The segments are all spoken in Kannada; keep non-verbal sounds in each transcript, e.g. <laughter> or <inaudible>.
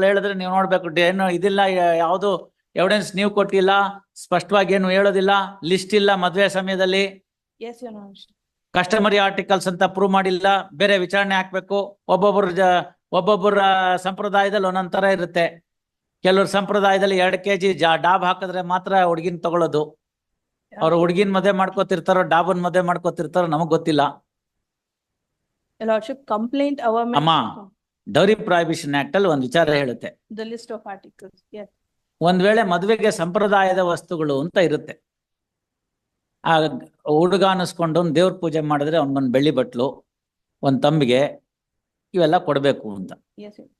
ಹೇಳಿದ್ರೆ ನೀವು ನೋಡ್ಬೇಕು ಏನು ಇದಿಲ್ಲ ಯಾವುದು ಎವಿಡೆನ್ಸ್ ನೀವು ಕೊಟ್ಟಿಲ್ಲ ಸ್ಪಷ್ಟವಾಗಿ ಏನು ಹೇಳೋದಿಲ್ಲ ಲಿಸ್ಟ್ ಇಲ್ಲ ಮದುವೆ ಸಮಯದಲ್ಲಿ ಕಸ್ಟಮರಿ ಆರ್ಟಿಕಲ್ಸ್ ಅಂತ ಪ್ರೂವ್ ಮಾಡಿಲ್ಲ ಬೇರೆ ವಿಚಾರಣೆ ಹಾಕ್ಬೇಕು ಒಬ್ಬೊಬ್ಬರ ಒಬ್ಬೊಬ್ಬರ ಸಂಪ್ರದಾಯದಲ್ಲಿ ಒಂದೊಂದ್ ತರ ಇರುತ್ತೆ ಕೆಲವ್ರ ಸಂಪ್ರದಾಯದಲ್ಲಿ ಎರಡು ಕೆಜಿ ಜಾ ಡಾಬ್ ಹಾಕಿದ್ರೆ ಮಾತ್ರ ಹುಡುಗಿನ ತಗೊಳ್ಳೋದು ಅವ್ರು ಹುಡುಗಿನ ಮದುವೆ ಮಾಡ್ಕೋತಿರ್ತಾರೋ ಡಾಬನ್ ಮದುವೆ ಮಾಡ್ಕೋತಿರ್ತಾರೋ ನಮಗ್ ಗೊತ್ತಿಲ್ಲ our. ಅಮ್ಮ. ಡೌರಿ ಪ್ರಾಹಿಬಿಷನ್ ಆಕ್ಟ್ ಅಲ್ಲಿ ಒಂದು ವಿಚಾರ ಹೇಳುತ್ತೆ. The list of articles, yes. ಒಂದ್ ವೇಳೆ ಮದುವೆಗೆ ಸಂಪ್ರದಾಯದ ವಸ್ತುಗಳು ಅಂತ ಇರುತ್ತೆ. ಆ ಹುಡುಗ ಅನ್ನಿಸ್ಕೊಂಡು ಒಂದು ದೇವ್ರ ಪೂಜೆ ಮಾಡಿದ್ರೆ ಅವನಿಗೊಂದು ಬೆಳ್ಳಿ ಬಟ್ಲು ಒಂದ್ ತಂಬಿಗೆ ಇವೆಲ್ಲ ಕೊಡ್ಬೇಕು ಅಂತ. Yes,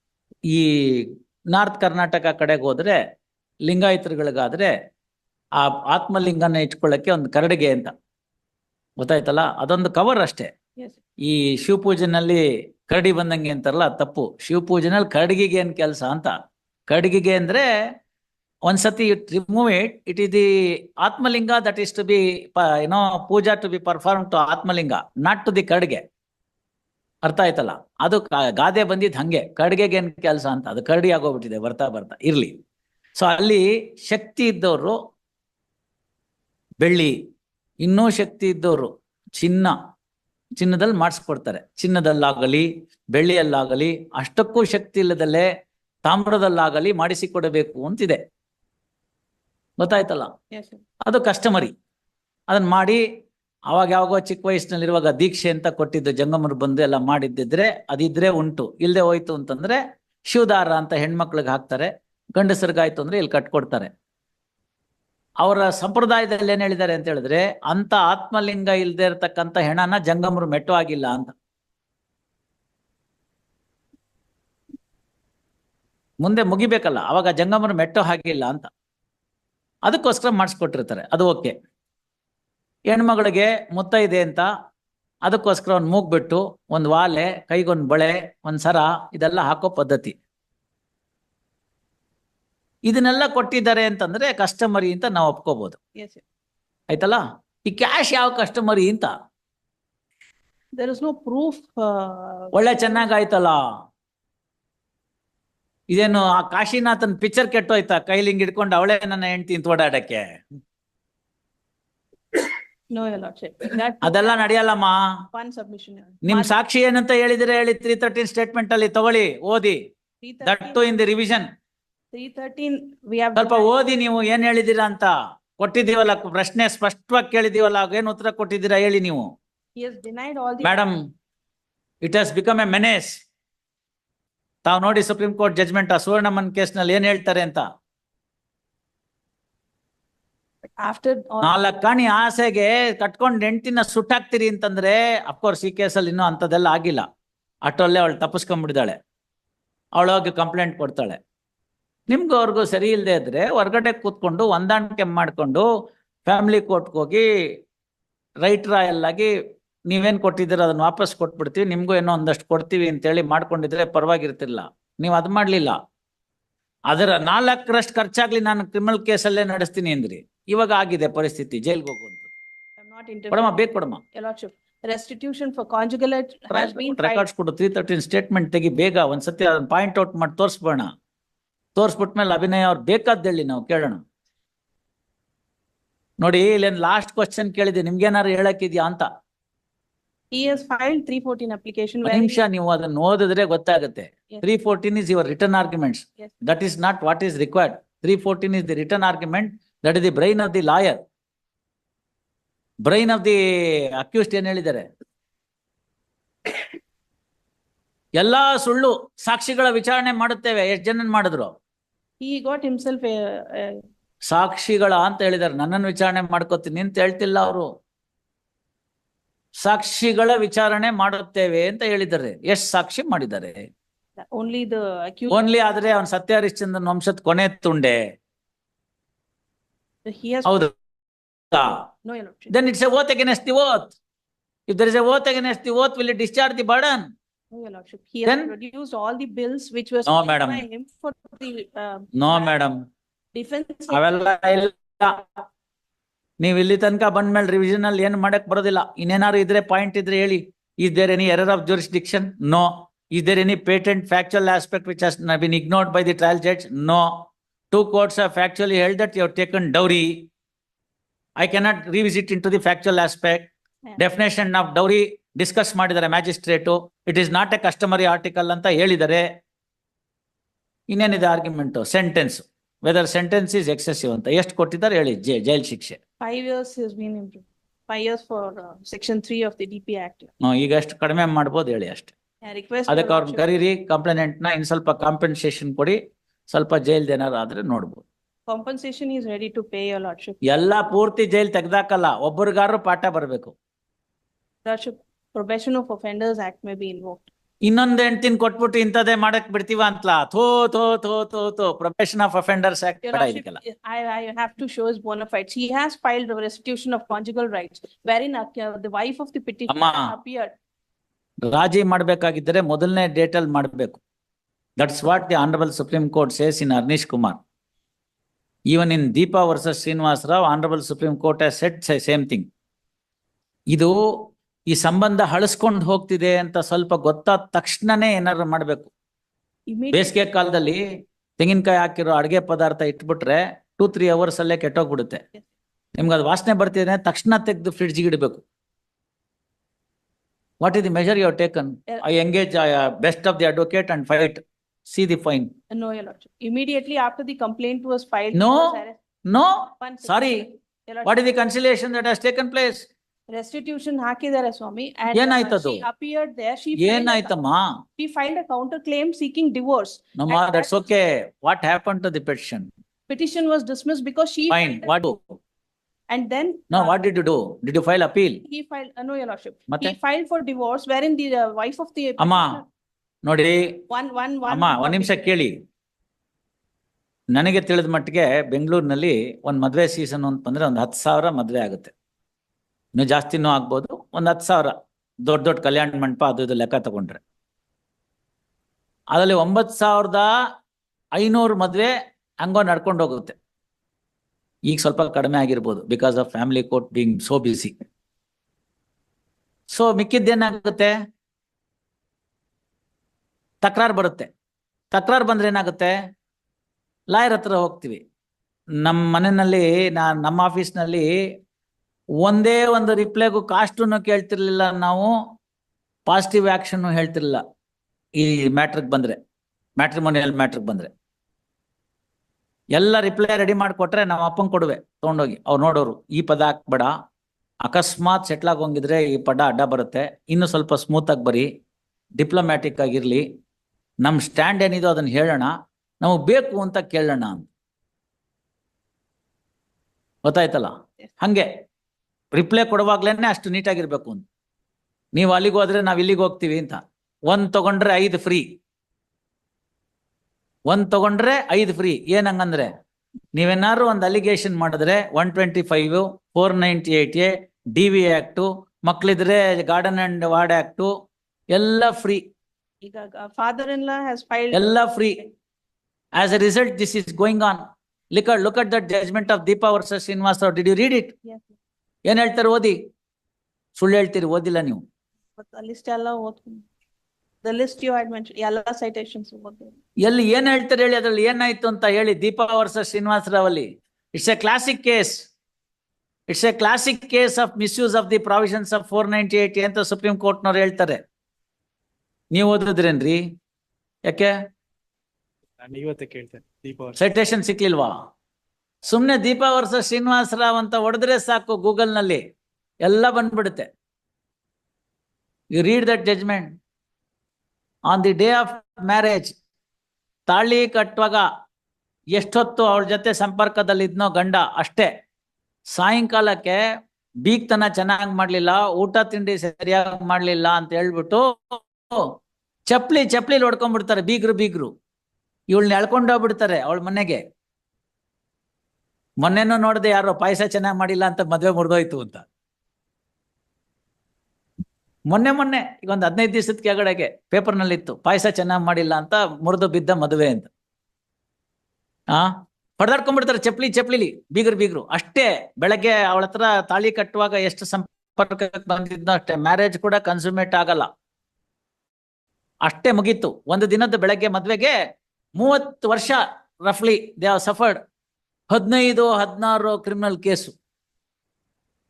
ಈ ನಾರ್ತ್ ಕರ್ನಾಟಕ ಕಡೆಗೆ ಹೋದ್ರೆ ಲಿಂಗಾಯತರುಗಳಿಗಾದ್ರೆ ಆ ಆತ್ಮಲಿಂಗನ ಇಟ್ಕೊಳ್ಳಕ್ಕೆ ಒಂದು ಕರಡಿಗೆ ಅಂತ. ಗೊತ್ತಾಯ್ತಲ್ಲ? ಅದೊಂದು ಕವರ್ ಅಷ್ಟೇ. Yes, ಈ ಶಿವಪೂಜೆನಲ್ಲಿ ಕರಡಿ ಬಂದಂಗೆ ಅಂತಾರಲ್ಲ ತಪ್ಪು. ಶಿವಪೂಜೆನಲ್ಲಿ ಕರಡಿಗೆ ಏನು ಕೆಲಸ ಅಂತ? ಕರಡಿಗೆ ಅಂದ್ರೆ ಒಂದ್ಸತಿ remove it it is the Atmalinga that is to be ಏನೋ puja to be perform to Atmalinga not to the ಕಡ್ಗೆ ಅರ್ಥ ಆಯ್ತಲ್ಲ? ಅದು ಗಾದೆ ಬಂದಿದ್ದು ಹಂಗೆ. ಕಡ್ಗೆಗೆ ಏನ್ ಕೆಲಸ ಅಂತ? ಅದು ಕರಡಿ ಆಗೋಗ್ಬಿಟ್ಟಿದೆ, ಬರ್ತಾ ಬರ್ತಾ, ಇರ್ಲಿ. ಸೊ ಅಲ್ಲಿ ಶಕ್ತಿ ಇದ್ದವರು ಬೆಳ್ಳಿ, ಇನ್ನೂ ಶಕ್ತಿ ಇದ್ದವರು ಚಿನ್ನ. ಚಿನ್ನದಲ್ಲಿ ಮಾಡಿಸ್ಕೊಡ್ತಾರೆ. ಚಿನ್ನದಲ್ಲಾಗಲಿ ಬೆಳ್ಳಿಯಲ್ಲಾಗಲಿ ಅಷ್ಟಕ್ಕೂ ಶಕ್ತಿ ಇಲ್ಲದಲ್ಲೇ ತಾಮ್ರದಲ್ಲಾಗಲಿ ಮಾಡಿಸಿಕೊಡಬೇಕು ಅಂತಿದೆ. ಗೊತ್ತಾಯ್ತಲ್ಲ? ಅದು ಕಸ್ಟಮರಿ. ಅದನ್ನ ಮಾಡಿ ಅವಾಗ ಯಾವಾಗೋ ಚಿಕ್ಕ ವಯಸ್ಸಿನಲ್ಲಿರುವಾಗ ದೀಕ್ಷೆ ಅಂತ ಕೊಟ್ಟಿದ್ದು ಜಂಗಮರು ಬಂದು ಎಲ್ಲ ಮಾಡಿದ್ದಿದ್ರೆ ಅದಿದ್ರೆ ಉಂಟು. ಇಲ್ಲದೆ ಹೋಯ್ತು ಅಂತಂದ್ರೆ ಶಿವದಾರ ಅಂತ ಹೆಣ್ಮಕ್ಳಿಗೆ ಹಾಕ್ತಾರೆ. ಗಂಡಸರಿಗಾಯ್ತು ಅಂದ್ರೆ ಇಲ್ಲಿ ಕಟ್ಕೊಡ್ತಾರೆ. ಅವರ ಸಂಪ್ರದಾಯದಲ್ಲಿ ಏನ್ ಹೇಳಿದ್ದಾರೆ ಅಂತ ಹೇಳಿದ್ರೆ ಅಂತ ಆತ್ಮಲಿಂಗ ಇಲ್ಲದೆ ಇರತಕ್ಕಂಥ ಹೆಣನ ಜಂಗಮರು ಮೆಟ್ಟು ಆಗಿಲ್ಲ ಅಂತ. ಮುಂದೆ ಮುಗಿಬೇಕಲ್ಲ, ಅವಾಗ ಜಂಗಮರು ಮೆಟ್ಟು ಹಾಕಿಲ್ಲ ಅಂತ. ಅದಕ್ಕೋಸ್ಕರ ಮಾಡಿಸ್ಕೊಟ್ಟಿರ್ತಾರೆ, ಅದು ಓಕೆ. ಹೆಣ್ಮಗಳಿಗೆ ಮುತ್ತ ಇದೆ ಅಂತ, ಅದಕ್ಕೋಸ್ಕರ ಒಂದು ಮೂಗ್ಬಿಟ್ಟು ಒಂದು ವಾಲೆ, ಕೈಗೊಂದು ಬಳೆ, ಒಂದು ಸರ, ಇದೆಲ್ಲ ಹಾಕೋ ಪದ್ಧತಿ. ಇದನ್ನೆಲ್ಲ ಕೊಟ್ಟಿದ್ದಾರೆ ಅಂತಂದ್ರೆ ಕಸ್ಟಮರಿ ಅಂತ ನಾವು ಒಪ್ಕೋಬಹುದು. ಆಯ್ತಲ್ಲ? ಈ ಕ್ಯಾಶ್ ಯಾವ ಕಸ್ಟಮರಿ ಅಂತ? No ಪ್ರೂಫ್ uh, ಒಳ್ಳೆ ಚೆನ್ನಾಗಾಯ್ತಲ್ಲ? ಇದೇನು ಆ ಕಾಶಿನಾಥನ್ ಪಿಕ್ಚರ್ ಕೆಟ್ಟೋಯ್ತಾ? ಕೈಲಿ ಹಿಂಗ್ ಹಿಡ್ಕೊಂಡು ಅವಳೇ ನನ್ನ ಹೆಂಡ್ತಿ ಅಂತ ಓಡಾಡಕ್ಕೆ? <coughs> ಅದೆಲ್ಲ ನಡೆಯಲ್ಲಮ್ಮ. ನಿಮ್ ಸಾಕ್ಷಿ ಏನಂತ ಹೇಳಿದ್ರೆ ಹೇಳಿ ತ್ರೀ ತರ್ಟೀನ್ ಸ್ಟೇಟ್ಮೆಂಟ್ ಅಲ್ಲಿ ತಗೊಳ್ಳಿ ಓದಿ. 313 that to in the revision 313, we have. ಸ್ವಲ್ಪ ಓದಿ ನೀವು ಏನ್ ಹೇಳಿದೀರಾ ಅಂತ ಕೊಟ್ಟಿದ್ದೀವಲ್ಲ ಪ್ರಶ್ನೆ ಸ್ಪಷ್ಟವಾಗಿ ಕೇಳಿದೀವಲ್ಲ ಏನ್ ಉತ್ತರ ಕೊಟ್ಟಿದ್ದೀರಾ ಹೇಳಿ ನೀವು He has denied all the. Madam it has become a menace ತಾವು ನೋಡಿ ಸುಪ್ರೀಂ ಕೋರ್ಟ್ ಜಜ್ಮೆಂಟ್ ಆ ಸುವರ್ಣಮ್ಮನ್ ಕೇಸ್ನಲ್ಲಿ ಏನ್ ಹೇಳ್ತಾರೆ ಅಂತ After. all- ನಾಲ್ಕು ಕಣಿ ಆಸೆಗೆ ಕಟ್ಕೊಂಡ್ ಹೆಂಡತಿನ ಸುಟ್ಟಾಕ್ತಿರಿ ಅಂತಂದ್ರೆ ಅಫ್ಕೋರ್ಸ್ ಈ ಕೇಸಲ್ಲಿ ಇನ್ನೂ ಅಂತದೆಲ್ಲ ಆಗಿಲ್ಲ ಅಷ್ಟೊಲ್ಲೇ ಅವಳು ತಪ್ಪಿಸ್ಕೊಂಡ್ಬಿಡಿದಾಳೆ ಅವಳೋಗಿ ಕಂಪ್ಲೇಂಟ್ ಕೊಡ್ತಾಳೆ ನಿಮ್ಗೂ ಅವ್ರಿಗೂ ಸರಿ ಇಲ್ಲದೆ ಇದ್ರೆ ಹೊರ್ಗಡೆ ಕೂತ್ಕೊಂಡು ಹೊಂದಾಣಿಕೆ ಮಾಡ್ಕೊಂಡು ಫ್ಯಾಮಿಲಿ ಕೋರ್ಟ್ಗೆ ಹೋಗಿ ರೈಟ್ ರಾಯಲ್ ಆಗಿ ನೀವೇನ್ ಕೊಟ್ಟಿದ್ದೀರ ಅದನ್ನ ವಾಪಸ್ ಕೊಟ್ಬಿಡ್ತೀವಿ ನಿಮ್ಗೂ ಏನೋ ಒಂದಷ್ಟು ಕೊಡ್ತೀವಿ ಅಂತೇಳಿ ಮಾಡ್ಕೊಂಡಿದ್ರೆ ಪರವಾಗಿರ್ತಿಲ್ಲ. ನೀವು ಅದು ಮಾಡ್ಲಿಲ್ಲ. ಅದರ ನಾಲ್ಕರಷ್ಟು ಖರ್ಚಾಗ್ಲಿ ನಾನು ಕ್ರಿಮಿನಲ್ ಕೇಸಲ್ಲೇ ನಡೆಸ್ತೀನಿ ಅಂದ್ರಿ. ಇವಾಗ ಆಗಿದೆ ಪರಿಸ್ಥಿತಿ ಜೈಲ್ಗೆ ಹೋಗುವಂಥದ್ದು. I'm ಫಾರ್ ಕೊಡಮ್ಮ. ಬೇಕು ಕೊಡಮ್ಮ. has ರೆಕಾರ್ಡ್ಸ್ ಕೊಡು ತ್ರೀ ತರ್ಟೀನ್ ಸ್ಟೇಟ್ಮೆಂಟ್ ತೆಗಿ ಬೇಗ ಒಂದ್ಸತಿ ಅದನ್ನ ಪಾಯಿಂಟ್ ಔಟ್ ಮಾಡಿ ತೋರಿಸ್ಬೋಣ ತೋರಿಸ್ಬಿಟ್ಮೇಲೆ ಅಭಿನಯ ಅವ್ರು ಬೇಕಾದ್ದೇಳಿ ನಾವು ಕೇಳೋಣ. ನೋಡಿ ಇಲ್ಲೇನ್ ಲಾಸ್ಟ್ ಕ್ವಶನ್ ಕೇಳಿದೆ ನಿಮ್ಗೇನಾರು ಹೇಳಕ್ಕಿದ್ಯಾ ಅಂತ. ನಿಮಿಷ ನೀವು ಅದನ್ನ ಓದಿದ್ರೆ ಗೊತ್ತಾಗುತ್ತೆ. Three fourteen is your return arguments that is not what is required three fourteen is the return argument that is the brain of the lawyer brain of the accused ಏನ್ ಹೇಳಿದ್ದಾರೆ? <coughs> ಎಲ್ಲಾ ಸುಳ್ಳು ಸಾಕ್ಷಿಗಳ ವಿಚಾರಣೆ ಮಾಡುತ್ತೇವೆ. ಎಷ್ಟು ಜನ ಮಾಡಿದ್ರು? He got himself a, a, ಸಾಕ್ಷಿಗಳ ಅಂತ ಹೇಳಿದಾರೆ ನನ್ನನ್ನು ವಿಚಾರಣೆ ಮಾಡ್ಕೋತೀನಿ ಅಂತ ಹೇಳ್ತಿಲ್ಲ ಅವರು ಸಾಕ್ಷಿಗಳ ವಿಚಾರಣೆ ಮಾಡುತ್ತೇವೆ ಅಂತ ಹೇಳಿದ್ದಾರೆ ಎಷ್ಟು ಸಾಕ್ಷಿ ಮಾಡಿದ್ದಾರೆ only the accused. ಓನ್ಲಿ ಆದ್ರೆ ಅವನ್ ಸತ್ಯ ಹರಿಶ್ಚಂದ್ರನ್ ವಂಶದ ಕೊನೆ ತುಂಡೆ He has. ಹೌದು. Then it's a oath against the oath if there is a oath against the oath will discharge the burden No, your lordship. He has Then- produced all the bills which were. No, made madam. by him for the, uh, no madam. defense. ಅವೆಲ್ಲ ಇಲ್ಲ ನೀವ್ ಇಲ್ಲಿ ತನಕ ಬಂದ್ಮೇಲೆ ರಿವಿಷನ್ ಅಲ್ಲಿ ಏನ್ ಮಾಡಕ್ ಬರೋದಿಲ್ಲ ಇನ್ನೇನಾದ್ರು ಇದ್ರೆ ಪಾಯಿಂಟ್ ಇದ್ರೆ ಹೇಳಿ is there any error of jurisdiction no Is there any patent factual aspect which has not been ignored by the trial judge? No. Two courts have factually held that you have taken dowry. I cannot revisit into the factual aspect. Yeah. Definition of dowry discuss ಮಾಡಿದ್ದಾರೆ magistrate. It is not a customary article ಅಂತ ಹೇಳಿದರೆ ಇನ್ನೇನಿದೆ argument sentence whether sentence is excessive ಅಂತ. ಎಷ್ಟು ಕೊಟ್ಟಿದ್ದಾರೆ ಹೇಳಿ? ಜೈ ಜೈಲ್ ಶಿಕ್ಷೆ. Five years is been five years for section three of the D P act ಈಗ ಎಷ್ಟು ಕಡಿಮೆ ಮಾಡ್ಬೋದು ಹೇಳಿ ಅಷ್ಟೇ. ಅದಕ್ಕೆ ಅವ್ರನ್ನ ಕರೀರಿ ಕಂಪ್ಲೇನೆಂಟ್ನ ಇನ್ ಸ್ವಲ್ಪ ಕಾಂಪೆನ್ಸೇಷನ್ ಕೊಡಿ ಸ್ವಲ್ಪ ಜೈಲ್ ಏನಾದ್ರು ಆದ್ರೆ ನೋಡ್ಬೋದು. Compensation is ready to pay your lordship ಎಲ್ಲಾ ಪೂರ್ತಿ ಜೈಲ್ ತೆಗ್ದಾಕಲ್ಲ ಒಬ್ಬರಿಗಾರು ಪಾಠ ಬರಬೇಕು. Lordship, probation of offenders act may be invoke ಇನ್ನೊಂದ್ ಎಂಟಿನ್ ಕೊಟ್ಬಿಟ್ಟು ಇಂಥದೇ ಮಾಡಕ್ ಬಿಡ್ತೀವ ಅಂತ ಥೋ ಥೋ ಥೋ ಥೋ ಥೋ. Profession of offenders act I have to shows bona fides he has filed restitution of conjugal rights very Nakh the wife of the petty appeared ರಾಜಿ ಮಾಡಬೇಕಾಗಿದ್ದರೆ ಮೊದಲನೇ ಡೇಟ್ ಅಲ್ಲಿ ಮಾಡಬೇಕು that's what the honourable Supreme Court says in Arnesh Kumar even in Deepa versus Srinivasa Rao honourable Supreme Court said same thing ಇದು ಈ ಸಂಬಂಧ ಹಳಸ್ಕೊಂಡು ಹೋಗ್ತಿದೆ ಅಂತ ಸ್ವಲ್ಪ ಗೊತ್ತಾದ ತಕ್ಷಣನೇ ಏನಾದ್ರು ಮಾಡ್ಬೇಕು ಬೇಸಿಗೆ ಕಾಲದಲ್ಲಿ ತೆಂಗಿನಕಾಯಿ ಹಾಕಿರೋ ಅಡುಗೆ ಪದಾರ್ಥ ಇಟ್ಬಿಟ್ರೆ ಟೂ ತ್ರೀ ಅವರ್ಸ್ ಅಲ್ಲೇ ಕೆಟ್ಟೋಗ್ಬಿಡುತ್ತೆ. ನಿಮ್ಗೆ ಅದು ವಾಸನೆ ಬರ್ತಿದೆ ತಕ್ಷಣ ತೆಗೆದು ಫ್ರಿಡ್ಜ್ಗೆ ಇಡಬೇಕು what is the measure you taken. I engage best of the advocate and fight see the fine immediately no, the lordship. Immediately after the complaint was filed. No. he was arrested. No One second. Sorry Your lordship, what is the conciliation that has taken place Restitution ಹಾಕಿದ್ದಾರೆ ಸ್ವಾಮಿ. and, uh, ಏನಾಯ್ತದು? She appeared there. She. filed a- ಏನಾಯ್ತಮ್ಮ She filed a counter claim seeking divorce. ನಮ್ಮ And that's okay what happen to the petition Petition was dismissed because she. Fine filed a- what And then. No uh, what did you do did you file appeal He filed, uh, no, your lordship. ಮತ್ತೆ? He filed for divorce wherein the uh, wife of the. ಅಮ್ಮ petitioner- ನೋಡಿ One, one, one. ಅಮ್ಮ ಒಂದ್ ನಿಮಿಷ ಕೇಳಿ ನನಗೆ ತಿಳಿದ ಮಟ್ಟಿಗೆ ಬೆಂಗಳೂರಿನಲ್ಲಿ ಒಂದ್ ಮದ್ವೆ ಸೀಸನ್ ಅಂತ ಬಂದ್ರೆ ಒಂದ್ ಹತ್ತು ಸಾವಿರ ಮದ್ವೆ ಆಗುತ್ತೆ ಇನ್ನು ಜಾಸ್ತಿನೂ ಆಗ್ಬೋದು. ಒಂದು ಹತ್ತು ಸಾವಿರ ದೊಡ್ಡ ದೊಡ್ಡ ಕಲ್ಯಾಣ ಮಂಟಪ ಅದು ಇದು ಲೆಕ್ಕ ತಗೊಂಡ್ರೆ. ಅದರಲ್ಲಿ ಒಂಬತ್ತು ಸಾವಿರದ ಐನೂರು ಮದುವೆ ಹಂಗೋ ನಡ್ಕೊಂಡು ಹೋಗುತ್ತೆ. ಈಗ ಸ್ವಲ್ಪ ಕಡಿಮೆ ಆಗಿರ್ಬೋದು because of family court being so busy so ಮಿಕ್ಕಿದ್ದೇನಾಗುತ್ತೆ ತಕರಾರು ಬರುತ್ತೆ. ತಕರಾರು ಬಂದ್ರೆ ಏನಾಗುತ್ತೆ? ಲಾಯರ್ ಹತ್ರ ಹೋಗ್ತೀವಿ. ನಮ್ಮ ಮನೆಯಲ್ಲಿ ನಾ, ನಮ್ಮ ಆಫೀಸ್ನಲ್ಲಿ ಒಂದೇ ಒಂದು ರಿಪ್ಲೈಗೂ ಕಾಸ್ಟನ್ನು ಕೇಳ್ತಿರ್ಲಿಲ್ಲ ನಾವು ಪಾಸಿಟಿವ್ ಆಕ್ಷನ್ ಹೇಳ್ತಿರ್ಲಿಲ್ಲ ಈ ಮ್ಯಾಟ್ರಿಗೆ ಬಂದ್ರೆ ಮ್ಯಾಟ್ರಿಮೋನಿಯಲ್ ಮ್ಯಾಟ್ರಿಗೆ ಬಂದ್ರೆ. ಎಲ್ಲ ರಿಪ್ಲೈ ರೆಡಿ ಮಾಡಿಕೊಟ್ರೆ ನಮ್ಮ ಅಪ್ಪಂಗೆ ಕೊಡುವೆ ತೊಗೊಂಡೋಗಿ ಅವ್ರು ನೋಡೋರು ಈ ಪದ ಹಾಕ್ಬೇಡ ಅಕಸ್ಮಾತ್ ಸೆಟ್ಲ್ ಆಗೋಂಗಿದ್ರೆ ಈ ಪದ ಅಡ್ಡ ಬರುತ್ತೆ ಇನ್ನು ಸ್ವಲ್ಪ ಸ್ಮೂತ್ ಆಗಿ ಬರಿ ಡಿಪ್ಲೊಮ್ಯಾಟಿಕ್ ಆಗಿರಲಿ ನಮ್ಮ ಸ್ಟ್ಯಾಂಡ್ ಏನಿದೋ ಅದನ್ನ ಹೇಳೋಣ ನಮಗೆ ಬೇಕು ಅಂತ ಕೇಳೋಣ ಅಂತ. ಗೊತ್ತಾಯ್ತಲ್ಲ? ಹಂಗೆ. ರಿಪ್ಲೈ ಕೊಡುವಾಗ್ಲೇನೆ ಅಷ್ಟು ನೀಟಾಗಿರ್ಬೇಕು ಅಂತ. ನೀವು ಅಲ್ಲಿಗೆ ಹೋದ್ರೆ ನಾವು ಇಲ್ಲಿಗೆ ಹೋಗ್ತೀವಿ ಅಂತ. ಒಂದ್ ತಗೊಂಡ್ರೆ ಐದು ಫ್ರೀ ಒಂದ್ ತಗೊಂಡ್ರೆ ಐದು ಫ್ರೀ ಏನ್ ಹಂಗಂದ್ರೆ ನೀವೇನಾದ್ರು ಒಂದು ಅಲಿಗೇಷನ್ ಮಾಡಿದ್ರೆ one twenty five four ninety eight A D V act ಮಕ್ಳಿದ್ರೆ guardian and ward act ಎಲ್ಲ ಫ್ರೀ ಈಗ ಎಲ್ಲ free as a result this is going on ಲಿಕ್ look at the judgement of Deepa versus Srinivas did you read it ಏನ್ ಹೇಳ್ತಾರೆ ಓದಿ? ಸುಳ್ಳು ಹೇಳ್ತೀರಿ ಓದಿಲ್ಲ ನೀವು. ಎಲ್ಲ ಏನ್ ಹೇಳ್ತಾರೆ ಹೇಳಿ ಅದ್ರಲ್ಲಿ ಏನಾಯ್ತು ಅಂತ ಹೇಳಿ ದೀಪಾ ವರ್ಷ ಶ್ರೀನಿವಾಸ್ ರಾವ್ ಅಲ್ಲಿ. It's a classic case it's a classic case of misuse of the provisions of four ninety eight ಅಂತ ಸುಪ್ರೀಂ ಕೋರ್ಟ್ನವ್ರು ಹೇಳ್ತಾರೆ. ನೀವು ಓದಿದ್ರೇನ್ರಿ? ಯಾಕೆ? ಸೈಟೇಷನ್ ಸಿಕ್ಲಿಲ್ವಾ? ಸುಮ್ನೆ ದೀಪಾ ವರ್ಸಸ್ ಶ್ರೀನಿವಾಸ ರಾವ್ ಅಂತ ಹೊಡೆದ್ರೆ ಸಾಕು ಗೂಗಲ್ನಲ್ಲಿ ಎಲ್ಲ ಬಂದ್ಬಿಡುತ್ತೆ. You read that judgement on the day of marriage ತಾಳಿ ಕಟ್ಟುವಾಗ ಎಷ್ಟೊತ್ತು ಅವ್ರ ಜೊತೆ ಸಂಪರ್ಕದಲ್ಲಿ ಇದ್ನೋ ಗಂಡ ಅಷ್ಟೇ. ಸಾಯಂಕಾಲಕ್ಕೆ ಬೀಗ್ತನ ಚೆನ್ನಾಗಿ ಮಾಡ್ಲಿಲ್ಲ, ಊಟ ತಿಂಡಿ ಸರಿಯಾಗಿ ಮಾಡ್ಲಿಲ್ಲ ಅಂತ ಹೇಳ್ಬಿಟ್ಟು ಚಪ್ಲಿ ಚಪ್ಲಿ ಹೊಡ್ಕೊಂಡ್ಬಿಡ್ತಾರೆ ಬೀಗ್ರು ಬೀಗ್ರು. ಇವಳನ್ನ ಎಳ್ಕೊಂಡೋಗ್ಬಿಡ್ತಾರೆ ಅವಳ ಮನೆಗೆ. ಮೊನ್ನೆನೂ ನೋಡಿದೆ ಯಾರೋ ಪಾಯಸ ಚೆನ್ನಾಗಿ ಮಾಡಿಲ್ಲ ಅಂತ ಮದ್ವೆ ಮುರಿದೋಯ್ತು ಅಂತ. ಮೊನ್ನೆ ಮೊನ್ನೆ, ಈಗ ಒಂದು ಹದಿನೈದು ದಿವಸದ ಕೆಳಗಡೆಗೆ ಪೇಪರ್ನಲ್ಲಿ ಇತ್ತು ಪಾಯಸ ಚೆನ್ನಾಗಿ ಮಾಡಿಲ್ಲ ಅಂತ ಮುರಿದು ಬಿದ್ದ ಮದುವೆ ಅಂತ. ಆ? ಹೊಡೆದಾಡ್ಕೊಂಡ್ಬಿಡ್ತಾರೆ ಚಪ್ಲಿ ಚಪ್ಲಿಲಿ, ಬೀಗರು ಬೀಗರು. ಅಷ್ಟೇ, ಬೆಳಗ್ಗೆ ಅವಳ ಹತ್ರ ತಾಳಿ ಕಟ್ಟುವಾಗ ಎಷ್ಟು ಸಂಪರ್ಕಕ್ಕೆ ಬಂದಿದ್ನೋ ಅಷ್ಟೇ, ಮ್ಯಾರೇಜ್ ಕೂಡ ಕನ್ಸುಮೇಟ್ ಆಗಲ್ಲ. ಅಷ್ಟೇ ಮುಗೀತು. ಒಂದು ದಿನದ ಬೆಳಗ್ಗೆ ಮದ್ವೆಗೆ ಮೂವತ್ತು ವರ್ಷ ರಫ್ಲಿ ದೇ ಹಾವ್ ಸಫರ್ಡ್ ಹದಿನೈದು, ಹದಿನಾರು ಕ್ರಿಮಿನಲ್ ಕೇಸು.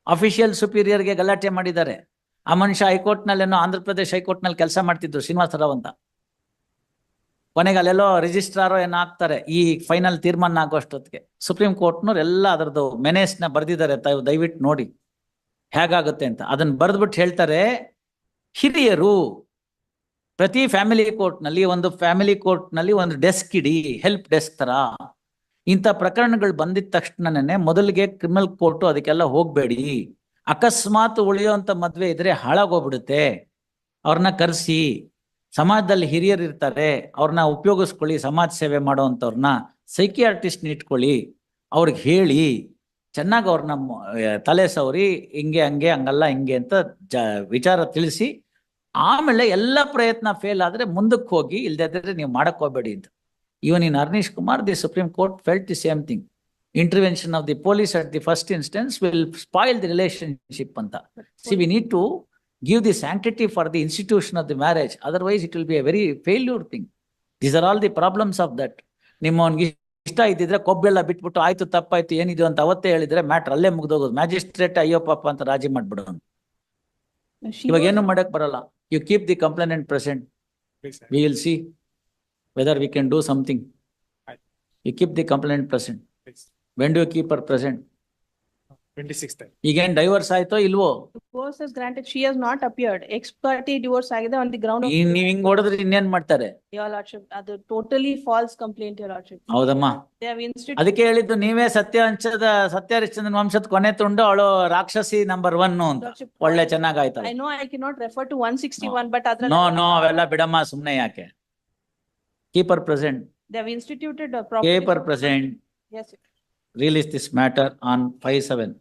ಅಫಿಷಿಯಲ್ ಸುಪೀರಿಯರ್ಗೆ ಗಲಾಟೆ ಮಾಡಿದ್ದಾರೆ. ಆ ಮನುಷ್ಯ ಹೈಕೋರ್ಟ್ನಲ್ಲೇನೋ ಆಂಧ್ರ ಪ್ರದೇಶ್ ಹೈಕೋರ್ಟ್ನಲ್ಲಿ ಕೆಲಸ ಮಾಡ್ತಿದ್ರು ಶ್ರೀನಿವಾಸ ರಾವ್ ಅಂತ. ಕೊನೆಗೆ ಅಲ್ಲೆಲ್ಲೋ ರಿಜಿಸ್ಟ್ರಾರೋ ಏನೋ ಹಾಕ್ತಾರೆ ಈ ಫೈನಲ್ ತೀರ್ಮಾನ ಆಗೋಷ್ಟೊತ್ತಿಗೆ ಸುಪ್ರೀಂ ಕೋರ್ಟ್ನವ್ರು ಎಲ್ಲ ಅದರದ್ದು ಮೆನೇಸ್ನ ಬರೆದಿದ್ದಾರೆ ತಾವು ದಯವಿಟ್ಟು ನೋಡಿ. ಹೇಗಾಗುತ್ತೆ ಅಂತ. ಅದನ್ನ ಬರೆದ್ಬಿಟ್ಟು ಹೇಳ್ತಾರೆ, ಹಿರಿಯರು, ಪ್ರತಿ ಫ್ಯಾಮಿಲಿ ಕೋರ್ಟ್ನಲ್ಲಿ ಒಂದು ಫ್ಯಾಮಿಲಿ ಕೋರ್ಟ್ನಲ್ಲಿ ಒಂದು ಡೆಸ್ಕ್ ಇಡಿ ಹೆಲ್ಪ್ ಡೆಸ್ಕ್ ತರ. ಇಂಥ ಪ್ರಕರಣಗಳು ಬಂದಿದ ತಕ್ಷಣನೇ ಮೊದಲಿಗೆ ಕ್ರಿಮಿನಲ್ ಕೋರ್ಟು ಅದಕ್ಕೆಲ್ಲ ಹೋಗಬೇಡಿ. ಅಕಸ್ಮಾತ್ ಉಳಿಯುವಂತ ಮದುವೆ ಇದ್ರೆ ಹಾಳಾಗೋಗ್ಬಿಡುತ್ತೆ. ಅವ್ರನ್ನ ಕರೆಸಿ, ಸಮಾಜದಲ್ಲಿ ಹಿರಿಯರು ಇರ್ತಾರೆ, ಅವ್ರನ್ನ ಉಪಯೋಗಿಸ್ಕೊಳ್ಳಿ, ಸಮಾಜ ಸೇವೆ ಮಾಡೋವಂಥವ್ರನ್ನ ಸೈಕಿಯಾರ್ಟಿಸ್ಟ್ನ ಇಟ್ಕೊಳ್ಳಿ, ಅವ್ರಿಗೆ ಹೇಳಿ, ಚೆನ್ನಾಗಿ ಅವ್ರನ್ನ ತಲೆ ಸವರಿ, ಹಿಂಗೆ, ಹಂಗೆ, ಹಂಗಲ್ಲ, ಹಿಂಗೆ ಅಂತ ಜ, ವಿಚಾರ ತಿಳಿಸಿ, ಆಮೇಲೆ ಎಲ್ಲ ಪ್ರಯತ್ನ ಫೇಲ್ ಆದರೆ ಮುಂದಕ್ಕೆ ಹೋಗಿ ಇಲ್ಲದಿದ್ರೆ ನೀವು ಮಾಡಕ್ಕೆ ಹೋಗ್ಬೇಡಿ ಅಂತ. Even in Arnesh Kumar the supreme court felt the same thing intervention of the police at the first instance will spoil the relationship ಅಂತ see we need to give the sanctity for the institution of the marriage. Otherwise, it will be a very failure thing. These are all the problems of that. ನಿಮ್ಮವನ್ಗೆ ಇಷ್ಟ ಇದ್ದಿದ್ರೆ ಕೊಬ್ಬೆಲ್ಲ ಬಿಟ್ಬಿಟ್ಟು ಆಯ್ತು ತಪ್ಪಾಯ್ತು ಏನಿದು ಅಂತ ಅವತ್ತೇ ಹೇಳಿದ್ರೆ ಮ್ಯಾಟ್ರ್ ಅಲ್ಲೇ ಮುಗ್ದೋಗೋದು. ಮ್ಯಾಜಿಸ್ಟ್ರೇಟ್ ಅಯ್ಯೋ ಪಾಪ ಅಂತ ರಾಜಿ ಮಾಡ್ಬಿಡೋನು. ಇವಾಗ ಏನು ಮಾಡಕ್ ಬರಲ್ಲ. You keep the complainant present we will see whether we can do something. ಆಯ್ತು. You keep the complainant present. Yes. When do you keep her present? Twenty ಈಗೇನ್ ಡೈವರ್ಸ್ ಆಯ್ತೋ ಇಲ್ವೋ Divorce is granted, she has not appeared, ex parte divorce ಆಗಿದೆ on the ground of ಈ ನೀವ್ ಹಿಂಗ್ ಹೊಡೆದ್ರೆ ಇನ್ನೇನ್ ಮಾಡ್ತಾರೆ your lordship, ಅದು totally false complaint, your lordship. ಹೌದಮ್ಮ They have instituted, ಅದಕ್ಕೆ ಹೇಳಿದ್ದು ನೀವೇ ಸತ್ಯ ಹಂಚದ ಸತ್ಯ ಹರಿಶ್ಚಂದ್ರನ್ ವಂಶದ ಕೊನೆ ತುಂಡು ಅವಳು ರಾಕ್ಷಸಿ ನಂಬರ್ ಒನ್ ಅಂತ lordship. ಒಳ್ಳೆ ಚೆನ್ನಾಗಾಯ್ತಲ್ಲ I know I cannot refer to one sixty-one, but ಅದ್ರಲ್ಲಿ No, no, ಅವೆಲ್ಲ ಬಿಡಮ್ಮ ಸುಮ್ನೆ ಯಾಕೆ K per present, They have instituted a proper. K per present, Yes, sir. release this matter on five seven.